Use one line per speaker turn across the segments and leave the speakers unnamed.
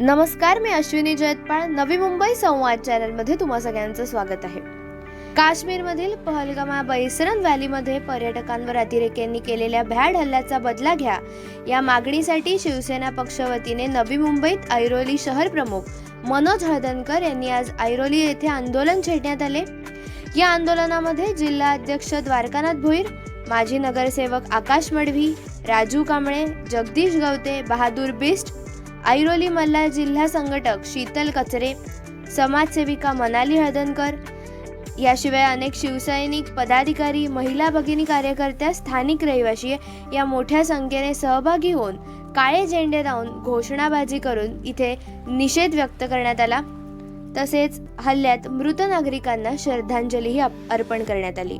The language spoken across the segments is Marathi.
नमस्कार मी अश्विनी जयतपाळ. नवी मुंबई संवाद चॅनलमध्ये तुम्हा सगळ्यांचं स्वागत आहे. काश्मीरमधील पहलगामा बैसरन व्हॅलीमध्ये पर्यटकांवर अतिरेक्यांनी केलेल्या भ्याड हल्ल्याचा बदला घ्या. या मागणीसाठी शिवसेना पक्षवतीने नवी मुंबईत ऐरोली शहर प्रमुख मनोज हळदणकर यांनी आज ऐरोली येथे आंदोलन छेडण्यात आले. या आंदोलनामध्ये जिल्हा अध्यक्ष द्वारकानाथ भोईर माजी नगरसेवक आकाश मडवी राजू कांबळे जगदीश गवते बहादूर बिस्ट ऐरोली मल्हार जिल्हा संघटक शीतल कचरे समाजसेविका मनाली हळदणकर याशिवाय अनेक शिवसैनिक पदाधिकारी महिला भगिनी कार्यकर्त्या स्थानिक रहिवासी या मोठ्या संख्येने सहभागी होऊन काळे झेंडे लावून घोषणाबाजी करून इथे निषेध व्यक्त करण्यात आला. तसेच हल्ल्यात मृत नागरिकांना श्रद्धांजलीही अप- अर्पण करण्यात आली.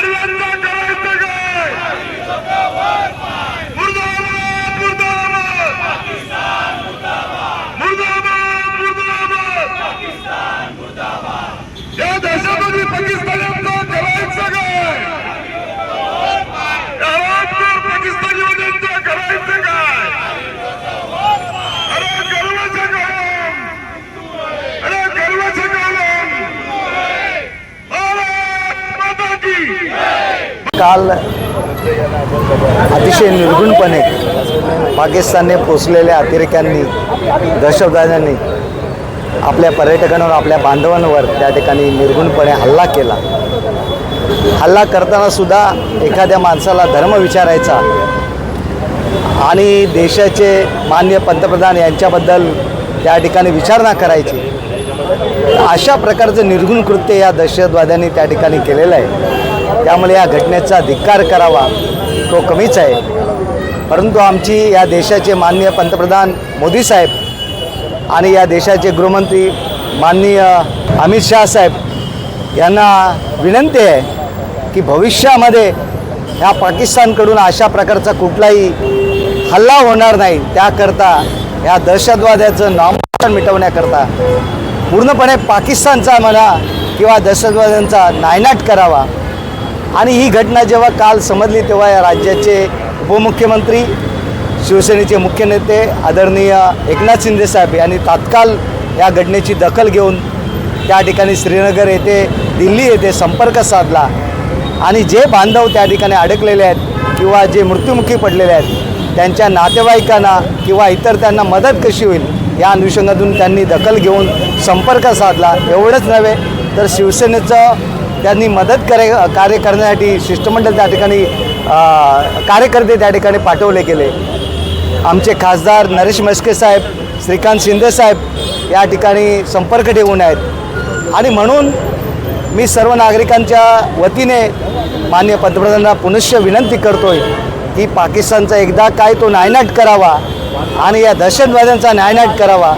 पाकिस्तानी भडव्यांचा करायचं
काल अतिशय निर्गुणपणे पाकिस्तानने पोचलेल्या अतिरेक्यांनी दहशतवाद्यांनी आपल्या पर्यटकांवर आपल्या बांधवांवर त्या ठिकाणी निर्गुणपणे हल्ला केला. हल्ला करताना सुद्धा एखाद्या माणसाला धर्म विचारायचा आणि देशाचे मान्य पंतप्रधान यांच्याबद्दल त्या ठिकाणी विचारणा करायची अशा प्रकारचं निर्गुण कृत्य या दहशतवाद्यांनी त्या ठिकाणी केलेलं आहे. त्यामुळे या घटनेचा धिक्कार करावा तो कमीच आहे. परंतु आमची या देशाचे माननीय पंतप्रधान मोदी साहेब आणि या देशाचे गृहमंत्री माननीय अमित शाह साहेब यांना विनंती आहे की भविष्यामध्ये ह्या पाकिस्तानकडून अशा प्रकारचा कुठलाही हल्ला होणार नाही. त्याकरता या दहशतवाद्याचं नामकरण मिटवण्याकरता पूर्णपणे पाकिस्तानचा म्हणा किंवा दहशतवाद्यांचा नायनाट करावा. आणि ही घटना जेव्हा काल समजली तेव्हा या राज्याचे उपमुख्यमंत्री शिवसेनेचे मुख्य नेते आदरणीय एकनाथ शिंदेसाहेब यांनी तात्काळ या घटनेची दखल घेऊन त्या ठिकाणी श्रीनगर येथे दिल्ली येथे संपर्क साधला. आणि जे बांधव त्या ठिकाणी अडकलेले आहेत किंवा जे मृत्युमुखी पडलेले आहेत त्यांच्या नातेवाईकांना किंवा इतर त्यांना मदत कशी होईल या अनुषंगातून त्यांनी दखल घेऊन संपर्क साधला. एवढंच नव्हे तर शिवसेनेचं त्यांनी मदत करे कार्य करण्यासाठी शिष्टमंडळ त्या ठिकाणी कार्यकर्ते त्या ठिकाणी पाठवले गेले. आमचे खासदार नरेश म्हस्के साहेब श्रीकांत शिंदे साहेब या ठिकाणी संपर्क ठेवून आहेत. आणि म्हणून मी सर्व नागरिकांच्या वतीने मान्य पंतप्रधानांना पुनश्च विनंती करतोय की पाकिस्तानचा एकदा काय तो नायनाट करावा आणि या दहशतवाद्यांचा नायनाट करावा.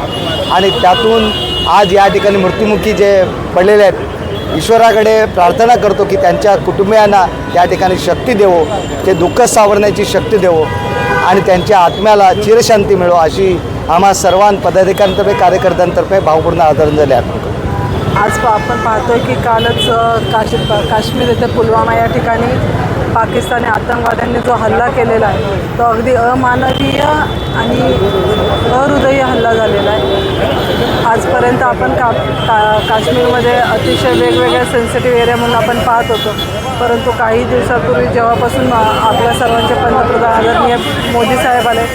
आणि त्यातून आज या ठिकाणी मृत्युमुखी जे पडलेले आहेत ईश्वराकडे प्रार्थना करतो की त्यांच्या कुटुंबियांना त्या ठिकाणी शक्ती देवो ते दुःख सावरण्याची शक्ती देवो आणि त्यांच्या आत्म्याला चिरशांती मिळो अशी आम्हा सर्वां पदाधिकाऱ्यांतर्फे कार्यकर्त्यांतर्फे भावपूर्ण आदरांजली अर्पण करतो.
आज आपण पाहतोय की कालच अ, काशी काश्मीर येथे पुलवामा या ठिकाणी पाकिस्तानी आतंकवाद्यांनी जो हल्ला केलेला आहे तो अगदी अमानवीय आणि अहृदयी हल्ला झालेला आहे. आजपर्यंत आपण का का काश्मीरमध्ये अतिशय वेगवेगळ्या सेन्सिटिव्ह एरिया म्हणून आपण पाहत होतो. परंतु काही दिवसापूर्वी जेव्हापासून आपल्या सर्वांचे पंतप्रधान आदरणीय मोदी साहेब आले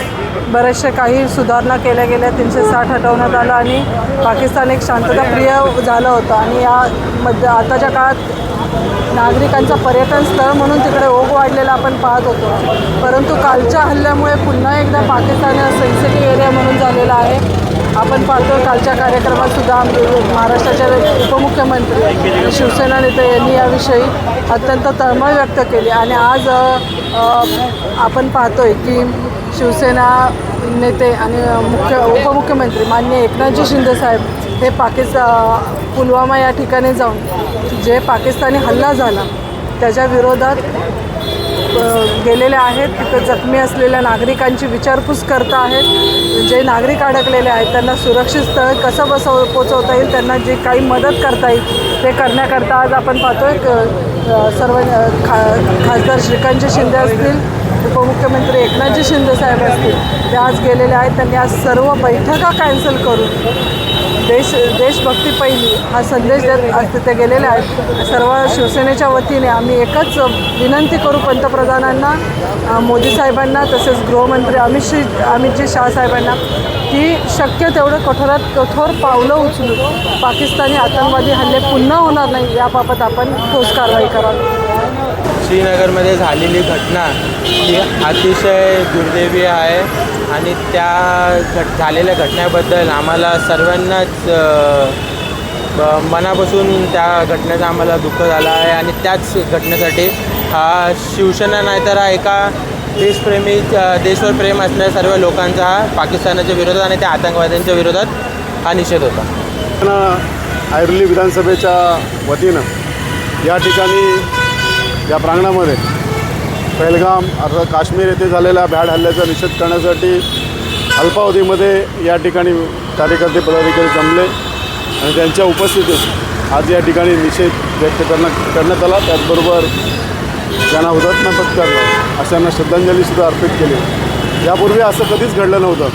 बरेचसे काही सुधारणा केल्या गेल्या तीनशे साठ हटवण्यात आलं आणि पाकिस्तान एक शांतताप्रिय झालं होतं. आणि या मध्ये आताच्या काळात नागरिकांचं पर्यटन स्थळ म्हणून तिकडे ओघ वाढलेला आपण पाहत होतो. परंतु कालच्या हल्ल्यामुळे पुन्हा एकदा पाकिस्तान सेन्सिटिव्ह एरिया म्हणून झालेला आहे. आपण पाहतो कालच्या कार्यक्रमात सुद्धा महाराष्ट्राच्या महाराष्ट्राचे उपमुख्यमंत्री शिवसेना नेते यांनी याविषयी अत्यंत तळमळ व्यक्त केली. आणि आज आपण पाहतोय की शिवसेना नेते आणि मुख्य उपमुख्यमंत्री माननीय एकनाथजी शिंदे साहेब हे पाकिस्ता पुलवामा या ठिकाणी जाऊन जे पाकिस्तानी हल्ला झाला त्याच्या विरोधात गेलेले आहेत. तिथं जखमी असलेल्या नागरिकांची विचारपूस करत आहेत. जे नागरिक अडकलेले आहेत त्यांना सुरक्षित स्थळ कसं बसव पोचवता येईल? त्यांना जे काही मदत करता येईल ते करण्याकरता आज आपण पाहतोय. सर्व खा खासदार श्रीकांतजी शिंदे असतील उपमुख्यमंत्री एकनाथजी शिंदे साहेब असतील ते आज गेलेले आहेत. त्यांनी आज सर्व बैठका कॅन्सल करून देश देशभक्ती पहिली हा संदेश देत तिथे गेलेला आहे. सर्व शिवसेनेच्या वतीने आम्ही एकच विनंती करू पंतप्रधानांना मोदी साहेबांना तसेच गृहमंत्री अमित श्री अमितजी शाह साहेबांना की शक्य तेवढं कठोरात कठोर पावलं उचलू. पाकिस्तानी आतंकवादी हल्ले पुन्हा होणार नाही याबाबत आपण ठोस कारवाई करावी.
श्रीनगरमध्ये झालेली घटना ही अतिशय दुर्दैवी आहे. आणि त्या घट झालेल्या घटनेबद्दल आम्हाला सर्वांनाच मनापासून त्या घटनेचा आम्हाला दुःख झालं आहे आणि त्याच घटनेसाठी हा शिवसेना नाही तर हा एका देशप्रेमी देशवर प्रेम असणाऱ्या सर्व लोकांचा हा पाकिस्तानाच्या विरोधात आणि त्या आतंकवाद्यांच्या विरोधात हा निषेध होता.
ऐरोली विधानसभेच्या वतीनं या ठिकाणी या प्रांगणामध्ये पहलगाम अर्थात काश्मीर येथे झालेल्या भ्याड हल्ल्याचा निषेध करण्यासाठी अल्पावधीमध्ये या ठिकाणी कार्यकर्ते पदाधिकारी जमले आणि त्यांच्या उपस्थितीत आज या ठिकाणी निषेध व्यक्त करण्यात करण्यात आला. त्याचबरोबर ज्यांना हुतात्मा पत्करलं अशांना श्रद्धांजलीसुद्धा अर्पित केली. यापूर्वी असं कधीच घडलं नव्हतं.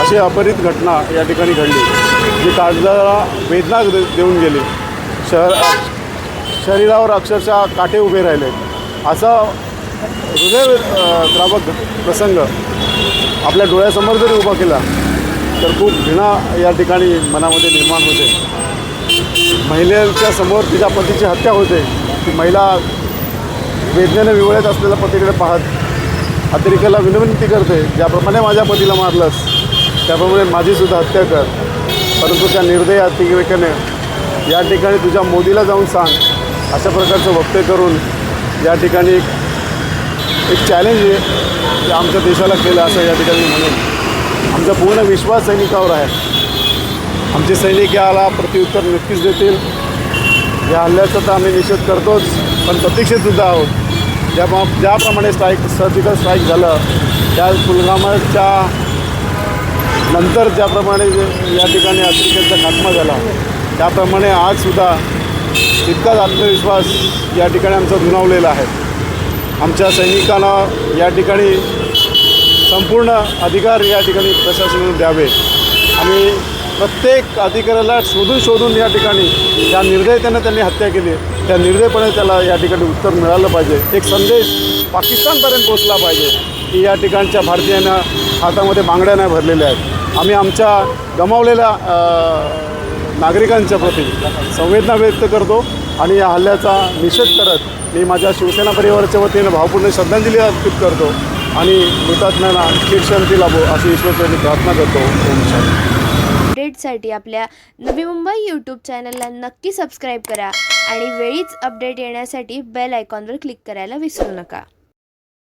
अशी अपरित घटना या ठिकाणी घडली जी काळजाला वेदना दे- देऊन गेली. शहर शरीरावर अक्षरशः काटे उभे राहिले. असा हृदय द्रावक प्रसंग आपल्या डोळ्यासमोर जरी उभा केला तर खूप घृणा या ठिकाणी मनामध्ये निर्माण होते. महिलेच्या समोर तिच्या पतीची हत्या होते. ती महिला वेदनेने विवळत असलेल्या पतीकडे पाहत अतिरेकाला विनंती करते ज्याप्रमाणे माझ्या पतीला मारलंस त्याप्रमाणे माझीसुद्धा हत्या कर. परंतु त्या निर्दय अतिरेकाने या ठिकाणी तुझ्या मोदीला जाऊन सांग. अशा प्रकारचं वक्ते करून या ठिकाणी एक चॅलेंज आहे जे आमच्या देशाला केलं असं या ठिकाणी म्हणून. आमचा पूर्ण विश्वास सैनिकावर आहे. आमचे सैनिक याला प्रत्युत्तर नक्कीच देतील. या हल्ल्याचा तर आम्ही निषेध करतोच पण प्रतीक्षेतसुद्धा आहोत. ज्या ज्याप्रमाणे स्ट्राईक सर्जिकल स्ट्राईक झालं त्या पुलवामाच्या नंतर ज्याप्रमाणे या ठिकाणी अतिरेक्यांचा खात्मा झाला त्याप्रमाणे आजसुद्धा तितकाच आत्मविश्वास या ठिकाणी आमचा दुणावलेला आहे. आमच्या सैनिकांना या ठिकाणी संपूर्ण अधिकार या ठिकाणी प्रशासनाने द्यावे. आणि प्रत्येक अधिकाऱ्याला शोधून शोधून या ठिकाणी ज्या निर्दयतेनं त्यांनी हत्या केली त्या निर्दयपणे त्याला या ठिकाणी उत्तर मिळालं पाहिजे. एक संदेश पाकिस्तानपर्यंत पोचला पाहिजे की या ठिकाणच्या भारतीयांना हातामध्ये बांगड्या नाही भरलेल्या आहेत. आम्ही आमच्या गमावलेल्या नागरिकांच्या प्रती संवेदना व्यक्त करतो. आणि या हल्ल्याचा निषेध करत मी माझ्या शिवसेना परिवाराच्या वतीनं भावपूर्ण श्रद्धांजली अर्पित करतो आणि मृतात्म्यांना शीर्षांती लाभो अशी ईश्वरचरणी प्रार्थना करतो. ओम
अपडेटसाठी आपल्या नवी मुंबई यूट्यूब चॅनलला नक्की सबस्क्राईब करा आणि वेळीच अपडेट येण्यासाठी बेल आयकॉनवर क्लिक करायला विसरू नका.